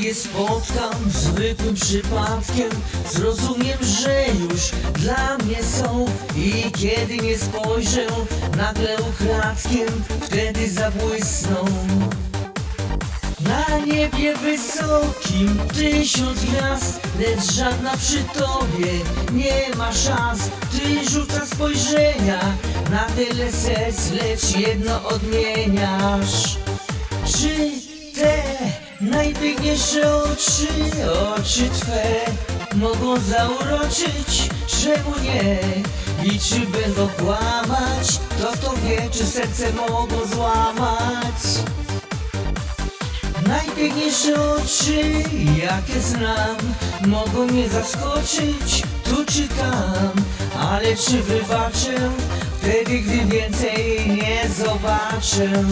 je spotkam zwykłym przypadkiem Zrozumiem, że już dla mnie są. I kiedy nie spojrzę nagle ukradkiem Wtedy zabłysną. Na niebie wysokim tysiąc gwiazd Lecz żadna przy tobie nie ma szans. Ty rzucasz spojrzenia na tyle serc Lecz jedno odmieniasz. Czy najpiękniejsze oczy, oczy Twe Mogą zauroczyć, czemu nie? I czy będą kłamać, to to wie, czy serce mogą złamać. Najpiękniejsze oczy, jakie znam Mogą mnie zaskoczyć, tu czy tam. Ale czy wybaczę, wtedy gdy więcej nie zobaczę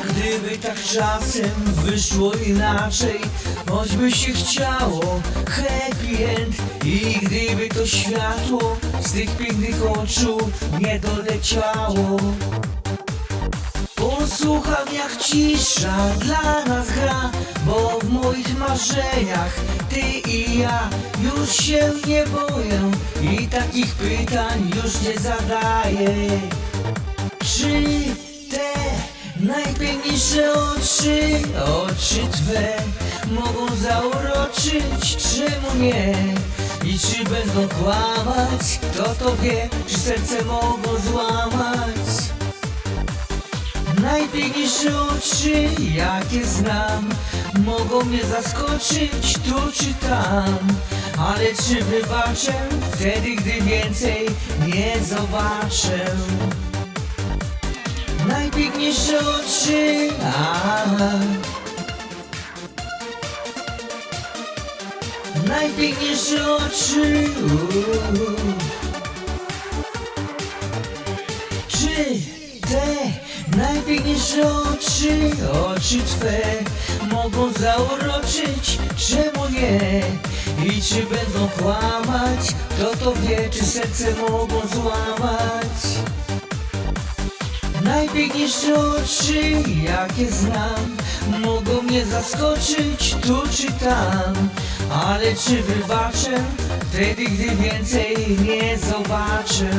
gdyby tak czasem wyszło inaczej. Choćby się chciało happy end. I gdyby to światło z tych pięknych oczu nie doleciało. Posłucham jak cisza dla nas gra Bo w moich marzeniach ty i ja Już się nie boję i takich pytań już nie zadaję. Czy te najpiękniejsze oczy, oczy Twe mogą zauroczyć, czemu nie? I czy będą kłamać, kto to wie, czy serce mogą złamać? Najpiękniejsze oczy, jakie znam Mogą mnie zaskoczyć tu czy tam Ale czy wybaczę wtedy, gdy więcej nie zobaczę Najpiękniejsze oczy a, Najpiękniejsze oczy u. Czy te najpiękniejsze oczy, oczy Twe Mogą zauroczyć, czemu nie? I czy będą kłamać, kto to wie, czy serce mogą złamać? Najpiękniejsze oczy, jakie znam Mogą mnie zaskoczyć tu czy tam. Ale czy wybaczę? Wtedy, gdy więcej nie zobaczę